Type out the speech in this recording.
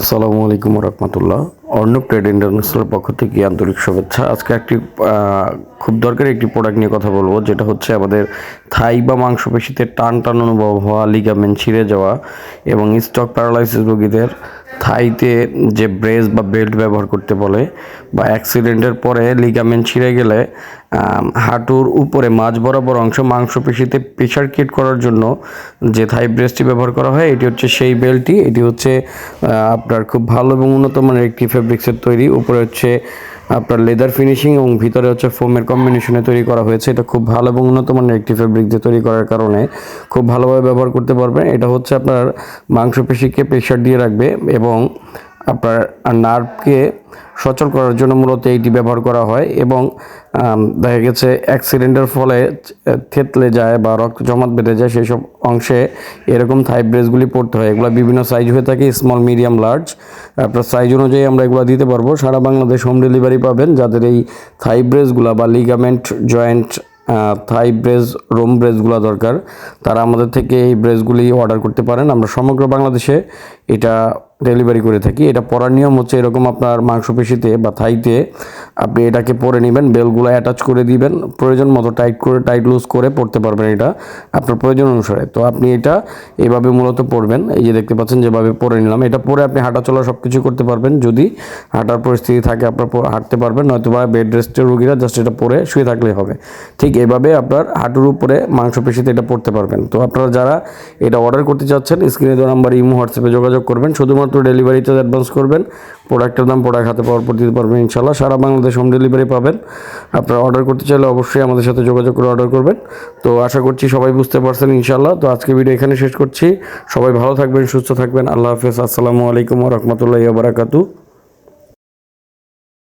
আসসালামু আলাইকুম রহমতুল্লাহ। Arnab trade international পক্ষ থেকে আন্তরিক শুভেচ্ছা। আজকে একটি খুব দরকারি একটি প্রোডাক্ট নিয়ে কথা বলব, যেটা হচ্ছে আমাদের থাই বা মাংসপেশিতে টান টান অনুভব হওয়া লিগামেন্ট ছিঁড়ে যাওয়া এবং স্টক প্যারালাইসিস রোগীদের থাইতে যে ব্রেস বা বেল্ট ব্যবহার করতে বলে বা অ্যাক্সিডেন্টের পরে লিগামেন্ট ছিঁড়ে গেলে হাঁটুর উপরে মাঝ বরাবর অংশ মাংসপেশিতে প্রেশার কিট করার জন্য যে থাই ব্রেসটি ব্যবহার করা হয়, এটি হচ্ছে সেই বেল্টটি। এটি হচ্ছে আপনার খুব ভালো এবং উন্নত মানের একটি ফেব্রিক্সের তৈরি। উপরে হচ্ছে আপনার লেদার ফিনিশিং এবং ভিতরে হচ্ছে ফোমের কম্বিনেশনে তৈরি করা হয়েছে। এটা খুব ভালো এবং উন্নত মানের একটি ফেব্রিক দিয়ে তৈরি করার কারণে খুব ভালোভাবে ব্যবহার করতে পারবেন। এটা হচ্ছে আপনার মাংসপেশিকে প্রেশার দিয়ে রাখবে এবং আপনার নার্ভকে সচল করার জন্য মূলত এইটি ব্যবহার করা হয় এবং দেখা গেছে অ্যাক্সিডেন্টের ফলে থেতলে যায় বা রক্ত জমাট বেঁধে যায় সেই সব অংশে এরকম থাই ব্রেসগুলি পড়তে হয়। এগুলো বিভিন্ন সাইজ হয়ে থাকে স্মল মিডিয়াম লার্জ আপনার সাইজ অনুযায়ী আমরা এগুলো দিতে পারব। সারা বাংলাদেশ হোম ডেলিভারি পাবেন যাদের এই থাই ব্রেসগুলো বা ligament joint thigh brace ROM ব্রেসগুলো দরকার। তারা আমাদের থেকে এই ব্রেসগুলি অর্ডার করতে পারেন। আমরা সমগ্র বাংলাদেশে এটা ডেলিভারি করে থাকি। এটা পরার নিয়ম হচ্ছে এরকম আপনার মাংসপেশিতে বা থাইতে আপনি এটাকে পরে নেবেন, বেলগুলো অ্যাটাচ করে দিবেন, প্রয়োজন মতো টাইট করে টাইট লুজ করে পড়তে পারবেন এটা আপনার প্রয়োজন অনুসারে। তো আপনি এটা এভাবে মূলত পড়বেন এই যে দেখতে পাচ্ছেন যেভাবে পরে নিলাম। এটা পরে আপনি হাঁটা চলা সব কিছু করতে পারবেন, যদি হাঁটার পরিস্থিতি থাকে আপনার হাঁটতে পারবেন নয়তো বা বেড রেস্টের রুগীরা জাস্ট এটা পরে শুয়ে থাকলেই হবে। ঠিক এভাবে আপনার হাঁটুর উপরে মাংসপেশিতে এটা পড়তে পারবেন। তো আপনারা যারা এটা অর্ডার করতে চাচ্ছেন স্ক্রিনে দেওয়া নাম্বার ইমো হোয়াটসঅ্যাপে যোগাযোগ করবেন। শুধুমাত্র ডেলিভারি অ্যাডভান্স করবেন। প্রোডাক্টের দাম প্রোডাক্ট হাতে পাওয়ার পর দিতে পারবেন ইনশাল্লাহ সারা বাংলাদেশ হোম ডেলিভারি পাবেন। আপনারা অর্ডার করতে চাইলে অবশ্যই আমাদের সাথে যোগাযোগ করে অর্ডার করবেন। তো আশা করছি সবাই বুঝতে পারছেন ইনশাল্লাহ তো আজকে ভিডিও এখানে শেষ করছি। সবাই ভালো থাকবেন, সুস্থ থাকবেন। আল্লাহ হাফেজ। আসসালামু আলাইকুম রহমতুল্লাহ বারাকাতু